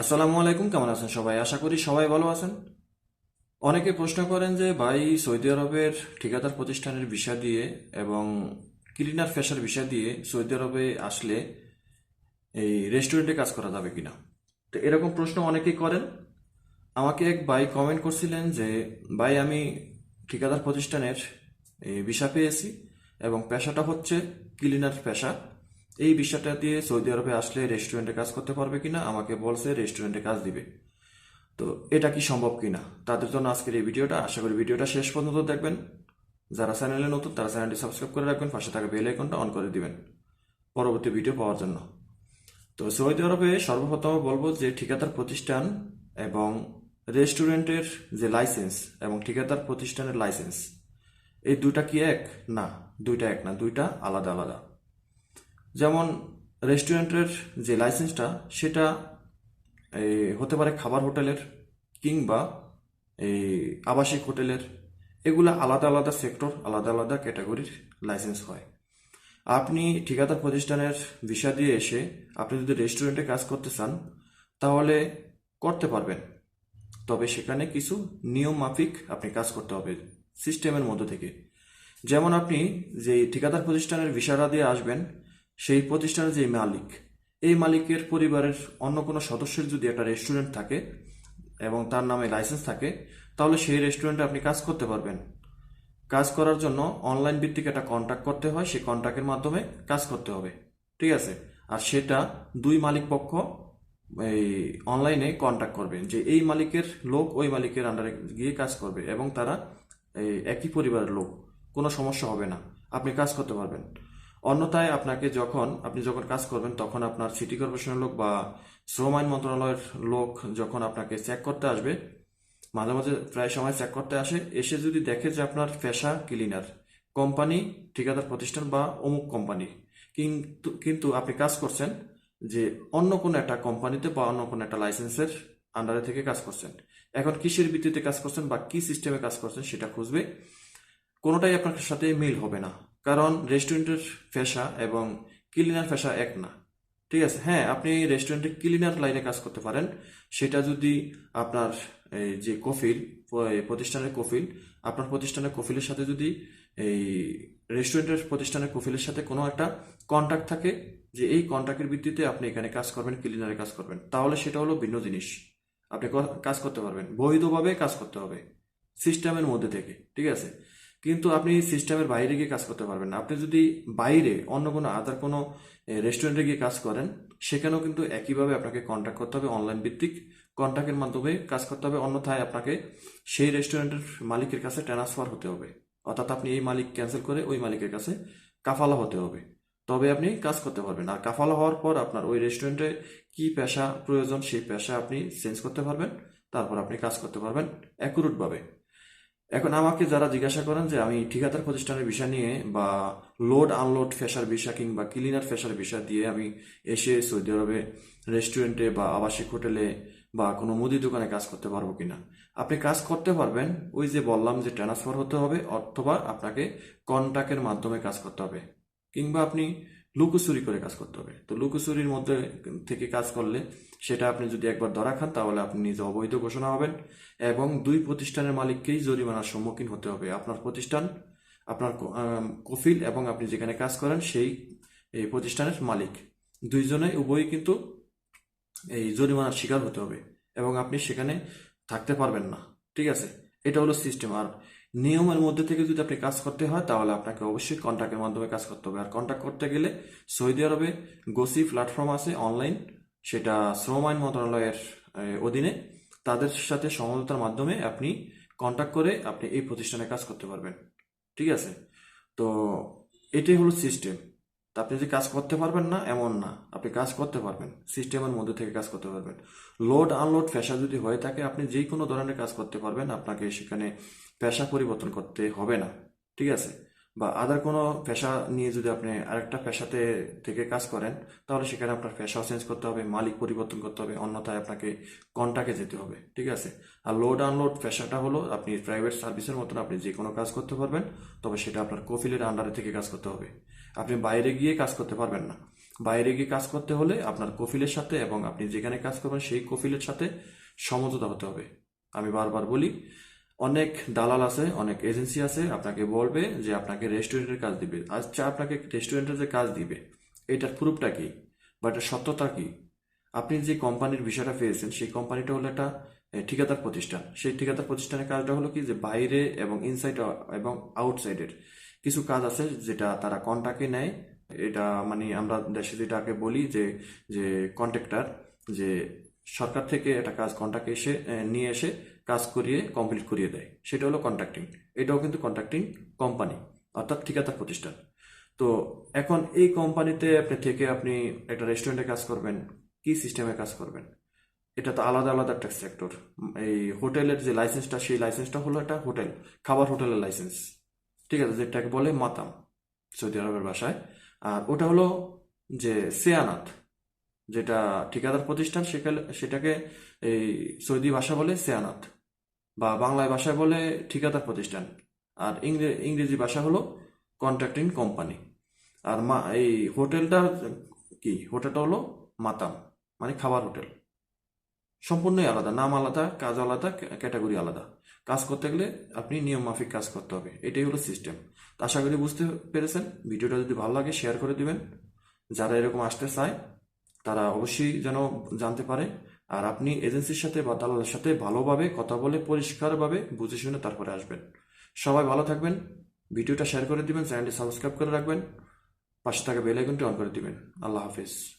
আসসালামু আলাইকুম, কেমন আছেন সবাই? আশা করি সবাই ভালো আছেন। অনেকে প্রশ্ন করেন যে, ভাই, সৌদি আরবের ঠিকাদার প্রতিষ্ঠানের ভিসা দিয়ে এবং ক্লিনার ফ্যাশার ভিসা দিয়ে সৌদি আরবে আসলে এই রেস্টুরেন্টে কাজ করা যাবে কিনা? তো এরকম প্রশ্ন অনেকেই করেন। আমাকে এক ভাই কমেন্ট করছিলেন যে, ভাই, আমি ঠিকাদার প্রতিষ্ঠানের ভিসা পেয়েছি এবং পেশাটা হচ্ছে ক্লিনার পেশা এই বিষয়টা দিয়ে সৌদি আরবে আসলে রেস্টুরেন্টে কাজ করতে পারবে কিনা, আমাকে বলছে রেস্টুরেন্টে কাজ দিবে। তো এটা কি সম্ভব কিনা? তাদের জন্য আজকের এই ভিডিওটা, আশা করি ভিডিওটা শেষ পর্যন্ত দেখবেন। যারা চ্যানেলে নতুন, তারা চ্যানেলটি সাবস্ক্রাইব করে রাখবেন, পাশে থাকা বেল আইকনটা অন করে দিবেন পরবর্তী ভিডিও পাওয়ার জন্য। তো সৌদি আরবে সর্বপ্রথম বলব যে ঠিকাদার প্রতিষ্ঠান এবং রেস্টুরেন্টের যে লাইসেন্স এবং ঠিকাদার প্রতিষ্ঠানের লাইসেন্স এই দুটা কি এক? না, দুইটা এক না, দুইটা আলাদা আলাদা। যেমন রেস্টুরেন্টের যে লাইসেন্সটা, সেটা হতে পারে খাবার হোটেলের কিংবা এই আবাসিক হোটেলের, এগুলো আলাদা আলাদা সেক্টর, আলাদা আলাদা ক্যাটাগরির লাইসেন্স হয়। আপনি ঠিকাদার প্রতিষ্ঠানের ভিসা দিয়ে এসে আপনি যদি রেস্টুরেন্টে কাজ করতে চান, তাহলে করতে পারবেন। তবে সেখানে কিছু নিয়ম মাফিক আপনি কাজ করতে হবে সিস্টেমের মধ্য থেকে। যেমন আপনি যে ঠিকাদার প্রতিষ্ঠানের ভিসাটা দিয়ে আসবেন সেই প্রতিষ্ঠানের যে মালিক, এই মালিকের পরিবারের অন্য কোনো সদস্যের যদি একটা রেস্টুরেন্ট থাকে এবং তার নামে লাইসেন্স থাকে, তাহলে সেই রেস্টুরেন্টে আপনি কাজ করতে পারবেন। কাজ করার জন্য অনলাইন ভিত্তিক একটা কন্ট্যাক্ট করতে হয়, সেই কন্ট্যাক্টের মাধ্যমে কাজ করতে হবে। ঠিক আছে? আর সেটা দুই মালিক পক্ষ এই অনলাইনে কন্ট্যাক্ট করবে যে এই মালিকের লোক ওই মালিকের আন্ডারে গিয়ে কাজ করবে এবং তারা একই পরিবারের লোক, কোনো সমস্যা হবে না। আপনি কাজ করতে পারবেন। অন্যথায় আপনাকে যখন, আপনি যখন কাজ করবেন, তখন আপনার সিটি কর্পোরেশনের লোক বা শ্রম আইন মন্ত্রণালয়ের লোক যখন আপনাকে চেক করতে আসবে, মাঝে মাঝে প্রায় সময় চেক করতে আসে, এসে যদি দেখে যে আপনার পেশা ক্লিনার কোম্পানি, ঠিকাদার প্রতিষ্ঠান বা অমুক কোম্পানি। কিন্তু কিন্তু আপনি কাজ করছেন যে অন্য কোনো একটা কোম্পানিতে বা অন্য কোনো একটা লাইসেন্সের আন্ডারে থেকে কাজ করছেন। এখন কিসের ভিত্তিতে কাজ করছেন বা কি সিস্টেমে কাজ করছেন সেটা খুঁজবে, কোনোটাই আপনার সাথে মিল হবে না। কারণ রেস্টুরেন্টের পেশা এবং ক্লিনার পেশা এক না। ঠিক আছে? হ্যাঁ আপনি রেস্টুরেন্টে ক্লিনার লাইনে কাজ করতে পারেন। সেটা যদি আপনার, এই যে কফিল প্রতিষ্ঠানের কফিল আপনার প্রতিষ্ঠানের কফিলের সাথে যদি, এই রেস্টুরেন্টের প্রতিষ্ঠানের কফিলের সাথে কোনো একটা কন্ট্যাক্ট থাকে, যে এই কন্ট্যাক্টের ভিত্তিতে আপনি এখানে কাজ করবেন ক্লিনারে কাজ করবেন, তাহলে সেটা হলো ভিন্ন জিনিস। আপনি কাজ করতে পারবেন। বৈধভাবে কাজ করতে হবে। সিস্টেমের মধ্যে থেকে। ঠিক আছে? কিন্তু আপনি সিস্টেমের বাইরে গিয়ে কাজ করতে পারবেন আপনি যদি বাইরে অন্য কোনো আদার কোনো রেস্টুরেন্টে গিয়ে কাজ করেন, সেখানেও কিন্তু একইভাবে আপনাকে কন্ট্যাক্ট করতে হবে অনলাইন ভিত্তিক। কন্ট্যাক্টের মাধ্যমে কাজ করতে হবে, অন্যথায় আপনাকে সেই রেস্টুরেন্টের মালিকের কাছে ট্রান্সফার হতে হবে। অর্থাৎ আপনি এই মালিক ক্যান্সেল করে ওই মালিকের কাছে কাফালা হতে হবে। তবে আপনি কাজ করতে পারবেন। আর কাফালা হওয়ার পর আপনার ওই রেস্টুরেন্টে কি পেশা প্রয়োজন, সেই পেশা আপনি চেঞ্জ করতে পারবেন। তারপর আপনি কাজ করতে পারবেন অ্যাকুরেটভাবে এখন আমাকে যারা জিজ্ঞাসা করেন যে আমি ঠিকাদার প্রতিষ্ঠানের বিষয় নিয়ে বা লোড আনলোড ফেসার ভিসা কিংবা ক্লিনার ফেসার ভিসা দিয়ে আমি এসে সৌদি আরবে রেস্টুরেন্টে বা আবাসিক হোটেলে বা কোনো মুদি দোকানে কাজ করতে পারব কিনা? আপনি কাজ করতে পারবেন, ওই যে বললাম যে ট্রান্সফার হতে হবে অথবা আপনাকে কন্ট্যাক্টের মাধ্যমে কাজ করতে হবে। কিংবা আপনি লুকোচুরি করে কাজ করতে হবে। তো লুকোচুরির মধ্যে থেকে কাজ করলে সেটা আপনি যদি একবার ধরা খান, তাহলে আপনি নিজে অবৈধ ঘোষণা হবেন এবং দুই প্রতিষ্ঠানের মালিককেই জরিমানার সম্মুখীন হতে হবে। আপনার প্রতিষ্ঠান, আপনার কফিল এবং আপনি যেখানে কাজ করেন সেই, এই প্রতিষ্ঠানের মালিক। দুইজনে উভয়ই কিন্তু এই জরিমানার শিকার হতে হবে এবং আপনি সেখানে থাকতে পারবেন না। ঠিক আছে? এটা হলো সিস্টেম আর নিয়মের মধ্যে থেকে যদি আপনি কাজ করতে হয়, তাহলে আপনাকে অবশ্যই কন্ট্যাক্টের মাধ্যমে কাজ করতে হবে। আর কন্ট্যাক্ট করতে গেলে সৌদি আরবে গোসি প্ল্যাটফর্ম আছে অনলাইন সেটা শ্রম আইন মন্ত্রণালয়ের অধীনে। তাদের সাথে সমঝোতার মাধ্যমে আপনি কন্ট্যাক্ট করে আপনি এই প্রতিষ্ঠানে কাজ করতে পারবেন। ঠিক আছে? তো এটাই হলো সিস্টেম তা আপনি যে কাজ করতে পারবেন না, এমন না। আপনি কাজ করতে পারবেন। সিস্টেমের মধ্যে থেকে কাজ করতে পারবেন। লোড, আনলোড পেশা যদি হয়ে থাকে, আপনি যে কোনো ধরনের কাজ করতে পারবেন। আপনাকে সেখানে পেশা পরিবর্তন করতে হবে না। ঠিক আছে? বা আদার কোনো পেশা নিয়ে যদি আপনি আরেকটা পেশাতে থেকে কাজ করেন, তাহলে সেখানে আপনার পেশাও চেঞ্জ করতে হবে, মালিক পরিবর্তন করতে হবে, অন্যথায় আপনাকে কন্টাকে যেতে হবে, ঠিক আছে? আর লোড আনলোড পেশাটা হলো আপনি প্রাইভেট সার্ভিসের মতন আপনি যে কোনো কাজ করতে পারবেন, তবে সেটা আপনার কফিলের আন্ডারে থেকে কাজ করতে হবে। আপনি বাইরে গিয়ে কাজ করতে পারবেন না। বাইরে গিয়ে কাজ করতে হলে আপনার কফিলের সাথে এবং আপনি যেখানে কাজ করবেন, সেই কফিলের সাথে সমঝোতা হতে হবে। আমি বারবার বলি অনেক দালাল আছে, অনেক এজেন্সি আছে, আপনাকে বলবে যে আপনাকে রেস্টুরেন্টের কাজ দিবে। আচ্ছা আপনাকে রেস্টুরেন্টের যে কাজ দিবে, এটার প্রুফটা কি? বা এটার সত্যতা কি? আপনি যে কোম্পানির বিষয়টা পেয়েছেন, সেই কোম্পানিটা হলো একটা ঠিকাদার প্রতিষ্ঠান। সেই ঠিকাদার প্রতিষ্ঠানের কাজটা হলো কি? যে বাইরে এবং ইনসাইড এবং আউটসাইডের কিছু কাজ আছে যেটা তারা কন্ট্রাক্টে নেয়। এটা মানে আমরা দেশে যেটাকে বলি যে যে কন্ট্রাক্টর যে সরকার থেকে একটা কাজ কন্ট্রাক্ট এসে নিয়ে এসে কাজ করিয়ে কমপ্লিট করিয়ে দেয়। সেটা হলো কন্ট্রাক্টিং এটাও কিন্তু কন্ট্রাক্টিং কোম্পানি অর্থাৎ ঠিকাদার প্রতিষ্ঠান। তো এখন এই কোম্পানিতে আপনি থেকে আপনি একটা রেস্টুরেন্টে কাজ করবেন, কি সিস্টেমে কাজ করবেন? এটা তো আলাদা আলাদা একটা সেক্টর এই হোটেলের যে লাইসেন্সটা সেই লাইসেন্সটা হলো একটা হোটেল, খাবার হোটেলের লাইসেন্স ঠিক আছে, যেটাকে বলে মাতাম, সৌদি আরবের ভাষায়। আর ওটা হলো যে সেয়ানাত যেটা ঠিকাদার প্রতিষ্ঠান, সেখানে সেটাকে এই সৌদি ভাষা বলে সেয়ানাত বা বাংলায় ভাষায় বলে ঠিকাদার প্রতিষ্ঠান। আর ইংরে- ইংরেজি ভাষা হলো কন্ট্রাক্টিং কোম্পানি আর মা, এই হোটেলটা কি, হোটেলটা হলো মাতাম মানে খাবার হোটেল। সম্পূর্ণই আলাদা, নাম আলাদা, কাজ আলাদা ক্যাটাগরি আলাদা। কাজ করতে গেলে আপনি নিয়ম মাফিক কাজ করতে হবে, এটাই হলো সিস্টেম আশা করি বুঝতে পেরেছেন। ভিডিওটা যদি ভালো লাগে শেয়ার করে দিবেন। যারা এরকম আসতে চায়, তারা অবশ্যই যেন জানতে পারে। আর আপনি এজেন্সির সাথে বা দালালের সাথে ভালোভাবে কথা বলে, পরিষ্কারভাবে বুঝে শুনে তারপরে আসবেন। সবাই ভালো থাকবেন। ভিডিওটা শেয়ার করে দিবেন চ্যানেলটি সাবস্ক্রাইব করে রাখবেন। পাশে থাকা বেল আইকনটি অন করে দিবেন। আল্লাহ হাফিজ।